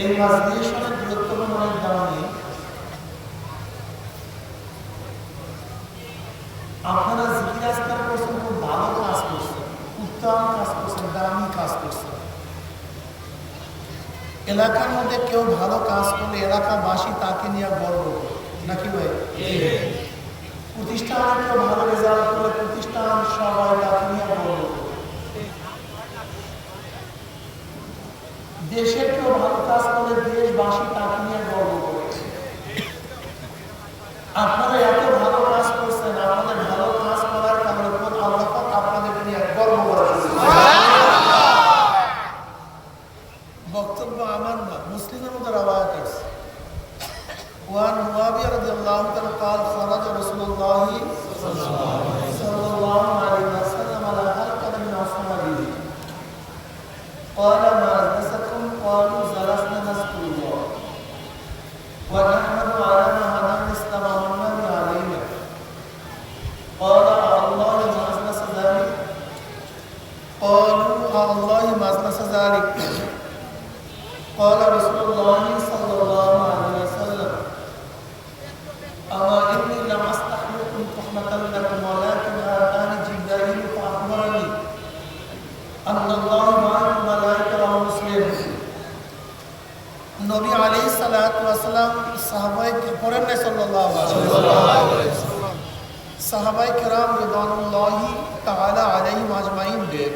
এই মাস দিয়ে অনেক গুরুত্বপূর্ণ অনেক দামি আপনারা জিকির করছেন খুব ভালো কাজ করছেন উত্তম কাজ করছেন দামি কাজ করছেন। এলাকার মধ্যে কেউ ভালো কাজ করলে এলাকাবাসী তাকে নিয়ে গর্ব নাকি ভাই? প্রতিষ্ঠানে কেউ ভালো রেজাল্ট করলে প্রতিষ্ঠান সবাই তাকে নিয়ে গর্ব করে দেশের কেউ ভালো কাজ করে দেশবাসী তাকে নিয়ে গর্ব করে আপনারা নবী আলী সালাম সাহাবাই পড়েন না সাল্লাল্লাহু সাহাবাই কেরাম রিদানুল্লাহি তাআলা আলাইহিম আজমাইনদের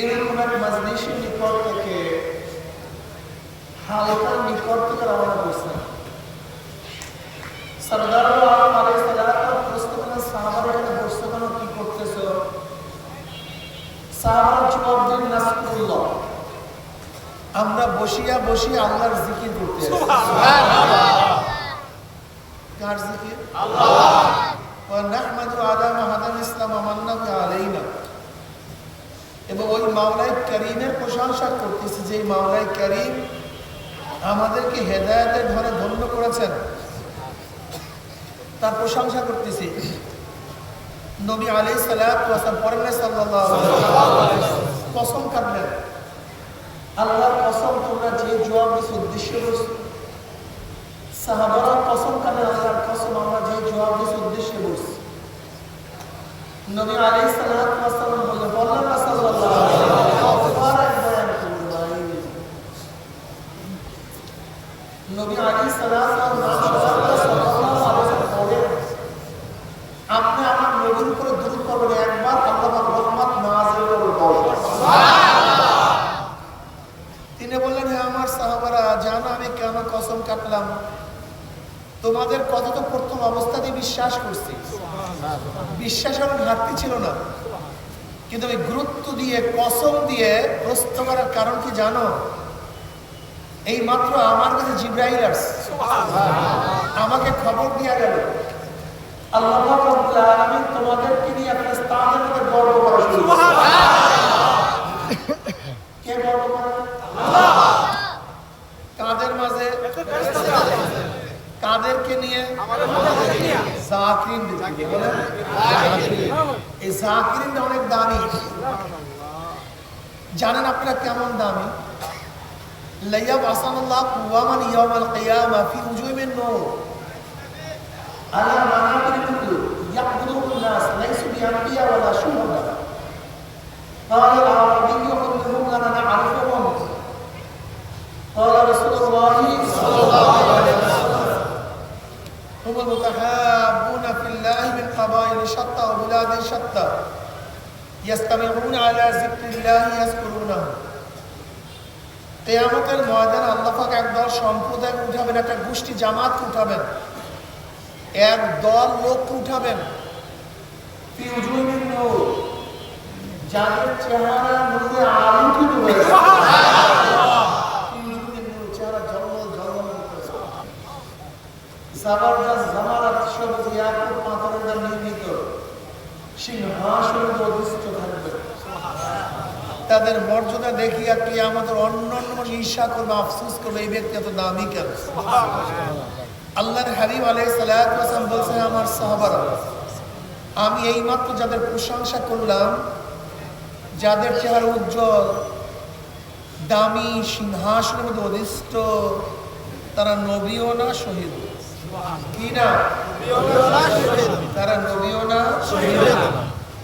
এরকম এক মাজলিসের নিকট থেকে হালকার নিকট থেকে রওনা করছেন সরদার আলম আলাইহিস সালাম প্রশ্ন করলেন, সাহাবারা এখানে বসছো কেন কি করতেছো? সাহাবারা আমরা বসিয়া বসিয়া আল্লাহর জিকির করতে। কার জিকির? নাহমাদু আলা মা ইসলাম আমান্নাহু আলাইনা। এবং ওই মাওলাই করিমের প্রশংসা করতেছি যে মাওলাই করিম আমাদেরকে হেদায়েতের ধরে ধন্য করেছেন। তার প্রশংসা করতেছি। নবী পরেন কসম কাটলেন। আল্লাহর কসম, তোমরা যে জবাব দিছো, উদ্দেশ্য বলছো সাহাবারা কসম কানে আল্লাহর কসম, আমরা যে জবাব দিছো, উদ্দেশ্য বলছি নবী আলী সালাম বললেন নবী আলী সালাম ওয়াসাল্লাম আর এক বয়ান করুন ভাই নবী আলাইহিস সালাতু ওয়াস সালাম সাল্লাল্লাহু আলাইহি ওয়াসাল্লাম বলেন আপনি আমার নবীর উপরে দরুদ পড়বেন একবার আল্লাহ পাক রহমত নাযিল করবেন তিনি বললেন হ্যাঁ আমার সাহাবারা জানো আমি কেন কসম কাটলাম তোমাদের কথা তো প্রথম অবস্থাতেই বিশ্বাস করছি? বিশ্বাসের ঘাটতি ছিল না। কিন্তু আমি গুরুত্ব দিয়ে, কসম দিয়ে প্রশ্ন করার কারণ কি জানো? এই মাত্র আমার কাছে জিব্রাইল আমাকে খবর দিয়া গেল। আল্লাহ আলামিন তোমাদেরকে নিয়ে ফেরেশতাদের মধ্যে গর্ব করা শুরু করেছে কে গর্ব করে কাদের মাঝে কাদেরকে নিয়ে জাকিরিন দিকে বলেন এই জাকিরিন অনেক দামি জানেন আপনারা কেমন দামি লাইয়াব আসানুল্লাহ কুওয়ামান ইয়াউমাল কিয়ামা ফি উজুহিমিন নূর আলা মানাবিরিল ইয়াকদুরুন নাস লাইসু বিআনবিয়া ওয়ালা শুহাদা قال العربي كلهم لنا نعرفهم قال رسول الله صلى الله ইয়াস্তামিউন আলা যিকরিল্লাহ ইয়াসকুরুনা তেয়ামতের ময়দান আল্লাহ পাক একদল সম্প্রদায় উঠাবেন একটা গোষ্ঠী জামাত উঠাবেন। এক দল লোক উঠাবেন। যাদের চেহারা নূরে আলোকিত চেহারা জঙ্গল জঙ্গল জবরদস্ত জমারাত সবজি এক মাথার নির্মিত। তাদের মর্যাদা দেখিয়া কি আমাদের অন্য অন্য ঈর্ষা করবে, আফসোস করবে, এই ব্যক্তি এত দামি কেন? আল্লাহর হাবিব আলাই সালাম বলছেন, আমার সাহাবারা, আমি এইমাত্র যাদের প্রশংসা করলাম, যাদের চেহারা উজ্জ্বল, দামি সিংহাসনের মধ্যে অধিষ্ঠ, তারা নবীও না শহীদ তারা নবীও না।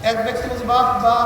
এক ব্যক্তি বলছে বাহ বাহ।